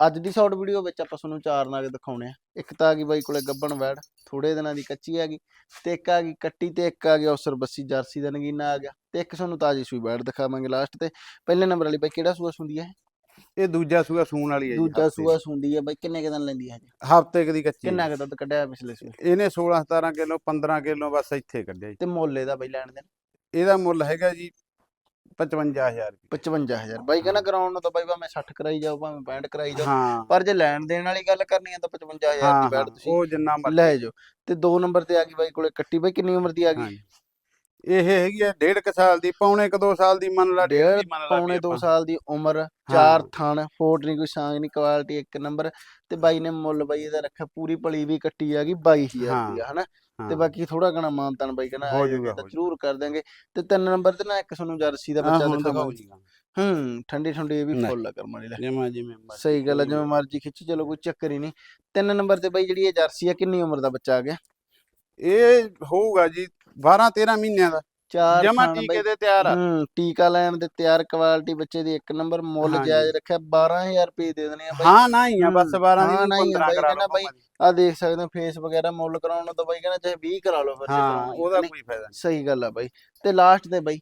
ਅੱਜ ਦੀ short video ਵਿੱਚ ਆਪਾਂ ਤੁਹਾਨੂੰ ਚਾਰ ਨਾਗ ਦਿਖਾਉਣੇ ਆ। ਇੱਕ ਤਾਂ ਆ ਗਈ ਬਾਈ ਕੋਲੇ ਗੱਬਣ ਵੈੜ ਥੋੜੇ ਦਿਨਾਂ ਦੀ ਕੱਚੀ ਹੈਗੀ ਤੇ ਇੱਕ ਆ ਗਈ ਕੱਟੀ ਤੇ ਇੱਕ ਆ ਗਿਆ ਉਸਰ ਬੱਸੀ ਜਰਸੀ ਦਾ ਨਗੀਨਾ ਆ ਗਿਆ ਤੇ ਇੱਕ ਤੁਹਾਨੂੰ ਤਾਜੀ ਸੂਈ ਵੈੜ ਦਿਖਾਵਾਂਗੇ ਲਾਸਟ ਤੇ। ਪਹਿਲੇ ਨੰਬਰ ਵਾਲੀ ਬਾਈ ਕਿਹੜਾ ਸੂਆ ਸੁੰਦੀ ਹੈ ਇਹ? ਦੂਜਾ ਸੂਆ ਸੂਣ ਵਾਲੀ ਹੈ ਜੀ ਦੂਜਾ ਸੂਆ ਸੁੰਦੀ ਹੈ ਬਾਈ ਕਿੰਨੇ ਕੁ ਦਿਨ ਲੈਂਦੀ ਹੈ ਜੀ ਹਫ਼ਤੇ ਦੀ ਕੱਚੀ ਕਿੰਨਾ ਕੁ ਦੁੱਧ ਕੱਢਿਆ ਪਿਛਲੇ ਸੂਏ? ਇਹਨੇ 16 17 ਕਿਲੋ 15 ਕਿਲੋ ਬਸ ਇੱਥੇ ਕੱਢਿਆ ਜੀ। ਤੇ ਮੁੱਲ ਇਹਦਾ ਬਾਈ ਲੈਣ ਦੇ ਇਹਦਾ ਮੁੱਲ ਹੈਗਾ ਜੀ 55000 ਰੁਪਏ। 55000 ਬਾਈ ਕਹਿੰਦਾ ਕਰਾਉਣ ਨੂੰ ਤਾਂ ਬਾਈ ਭਾਵੇਂ 60 ਕਰਾਈ ਜਾਓ ਭਾਵੇਂ 65 ਕਰਾਈ ਜਾਓ। ਹਾਂ। ਪਰ ਜੇ ਲੈਣ ਦੇਣ ਵਾਲੀ ਗੱਲ ਕਰਨੀ ਹੈ ਤਾਂ 55000 ਹਾਂ ਦੀ ਬੈਠ ਤੁਸੀਂ ਉਹ ਜਿੰਨਾ ਮਰਜ਼ੀ। ਲੈ ਜਾਓ। ਤੇ ਦੋ ਨੰਬਰ ਤੇ ਆ ਗਈ ਬਾਈ ਕੋਲੇ ਕੱਟੀ। ਬਾਈ ਕਿੰਨੀ ਉਮਰ ਦੀ ਆ ਗਈ। ਇਹ ਹੈਗੀ ਹੈ ਡੇਢ ਕੁ ਸਾਲ ਦੀ ਪੌਣੇ ਕ 2 ਸਾਲ ਦੀ ਮੰਨ ਲਾ ਡੇਢ ਪੌਣੇ ਵੀ 2 ਆਪਾਂ। ਸਾਲ ਦੀ ਉਮਰ ਚਾਰ। ਥਣ ਫੋਟ ਨਹੀਂ ਕੋਈ ਸਾਂਗ ਨਹੀਂ ਕੁਆਲਿਟੀ ਇੱਕ ਨੰਬਰ। ਤੇ ਬਾਈ ਨੇ ਮੁੱਲ ਬਾਈ ਇਹਦਾ ਰੱਖਿਆ ਪੂਰੀ ਪਲੀ ਵੀ ਕੱਟੀ ਆ ਗਈ 22000 ਹਾਂ। ਰੁਪਇਆ ਹਨਾ? ਤੇ ਹਾਂ। ਬਾਕੀ ਥੋੜਾ ਘਣਾ ਮਾਨਤਨ ਬਾਈ ਕਹਿੰਦਾ ਹੋ ਜਾਊਗਾ, ਤਾਂ ਹੋ ਜ਼ਰੂਰ ਕਰ ਦਾਂਗੇ ਤੇ ਤਿੰਨ ਨੰਬਰ ਤੇ ਨਾ ਇੱਕ ਤੁਹਾਨੂੰ ਜਰਸੀ ਦਾ ਹਾਂ, ਬੱਚਾ ਦਿਖਾਓ। ਹੂੰ ਠੰਡੀ ਠੰਡੀ ਇਹ ਵੀ। ਫੁੱਲ ਆ ਕਰਮ ਵਾਲੀ ਲੈ। ਜਿਵੇਂ ਜਿਵੇਂ ਸਹੀ ਗੱਲ ਕੋਈ ਜਿਵੇਂ ਮਰਜ਼ੀ ਖਿੱਚ ਚਲੋ ਕੋਈ ਚੱਕਰ ਹੀ ਨਹੀਂ। ਤਿੰਨ ਨੰਬਰ ਤੇ ਬਾਈ ਜਿਹੜੀ ਇਹ ਜਰਸੀ ਆ ਕਿੰਨੀ ਉਮਰ ਦਾ ਬੱਚਾ ਆ ਗਿਆ? ਇਹ ਹੋਊਗਾ ਜੀ 12 13 ਮਹੀਨਿਆਂ ਦਾ। ਚਾਰ ਜਮਾ ਥਣ ਟੀਕੇ ਬਾਈ ਦੇ ਤਿਆਰ ਆ। ਹੂੰ ਟੀਕਾ ਲੈਣ ਦੇ ਤਿਆਰ ਕੁਆਲਿਟੀ ਬੱਚੇ ਦੀ ਇੱਕ ਨੰਬਰ ਮੁੱਲ ਹਾਂਜੀ। ਜਾਇਜ਼ ਰੱਖਿਆ 12000 ਰੁਪਏ ਦੇ ਦੇਣੇ ਆ ਬਾਈ। ਹਾਂ ਨਾ ਹੀ ਆ ਬਸ ਹੂੰ, 12 ਹਾਂ, ਦੀ ਨਾ ਹੀ ਆ 15 ਬਾਈ, ਕਰਾ ਕਹਿੰਦਾ ਲਓ ਬਾਈ, ਆ ਦੇਖ ਸਕਦੇ ਹੋ ਫੇਸ ਵਗੈਰਾ ਮੁੱਲ ਕਰਾਉਣ ਨੂੰ ਤਾਂ ਬਾਈ ਕਹਿੰਦਾ ਚਾਹੇ 20 ਕਰਾ ਲਓ ਫਿਰ ਜੇ ਹਾਂ ਕਰਾਉਣਾ ਉਹਦਾ ਨਹੀਂ। ਕੋਈ ਫਾਇਦਾ ਨਹੀਂ। ਸਹੀ ਗੱਲ ਆ ਬਾਈ। ਤੇ ਲਾਸਟ ਤੇ ਬਾਈ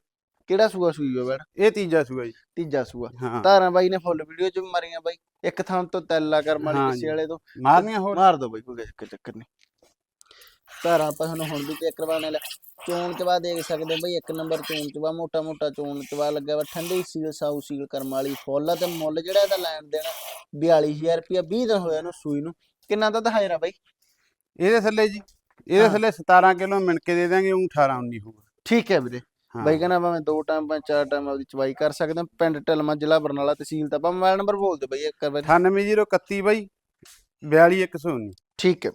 ਕਿਹੜਾ ਸੂਆ ਸੂਈ ਹੋ ਬੈੜ ਇਹ ਤੀਜਾ ਸੂਆ ਜੀ। ਤੀਜਾ ਸੂਆ। ਹਾਂ। ਧਾਰਾਂ ਬਾਈ ਨੇ ਫੁੱਲ ਵੀਡੀਓ ਚ ਵੀ ਮਾਰੀਆਂ ਬਾਈ। ਇੱਕ ਥਾਂ ਤੋਂ ਤੈਲਾ ਕਰਮ ਵਾਲੀ ਹਾਂ ਕਿਸੇ ਜੀ। ਵਾਲੇ ਤੋਂ। ਮਾਰਨੀਆਂ ਹੋਰ? ਮਾਰ ਦੋ ਬਾਈ ਕੋਈ ਚੱਕਰ ਨਹੀਂ। ਧਾਰਾਂ ਆਪਾਂ ਤੁਹਾਨੂੰ ਹੁਣ ਵੀ ਚੈੱਕ ਕਰਵਾਣੇ ਲੈ। ਚੋਣ ਚਵਾ ਦੇਖ ਸਕਦੇ ਹੋ ਬਈ ਇੱਕ ਨੰਬਰ ਚੋਣ ਚਵਾ ਮੋਟਾ ਮੋਟਾ ਚੋਣ ਚਵਾ ਲੱਗਿਆ ਵਾ। ਠੰਡੀ ਸੀਲ ਸਾਊ ਸੀਲ ਕਰਮ ਵਾਲੀ ਫੁੱਲ ਤੇ ਮੁੱਲ ਜਿਹੜਾ ਇਹਦਾ ਲੈਣ ਦੇਣਾ 42000 ਰੁਪਇਆ 20 ਦਿਨ ਹੋਇਆ ਇਹਨੂੰ ਸੂਈ ਨੂੰ। ਕਿੰਨਾ ਦਾ ਹਾਜ਼ਰਾ ਬਾਈ? ਇਹਦੇ ਥੱਲੇ ਜੀ ਇਹਦੇ। ਥੱਲੇ 17 ਕਿਲੋ ਮਿਣ ਕੇ ਦੇ ਦਾਂਗੇ ਉਹ 18 19 ਹੋਊਗਾ। ਠੀਕ ਹੈ ਵੀਰੇ। ਬਾਈ ਕਹਿੰਦਾ ਭਾਵੇਂ ਦੋ ਟਾਈਮ ਭਾਵੇਂ ਚਾਰ ਟਾਈਮ ਆਪਦੀ ਚਵਾਈ ਕਰ ਸਕਦੇ ਹੋ ਪਿੰਡ ਢਲਮਾ ਜ਼ਿਲ੍ਹਾ ਬਰਨਾਲਾ ਤਹਿਸੀਲ ਤਾਂ ਆਪਾਂ ਮੋਬਾਈਲ ਨੰਬਰ ਬੋਲ ਦਿਓ ਬਾਈ ਇੱਕ ਵਾਰ। 98031 ਬਾਈ 42119 ਠੀਕ ਹੈ।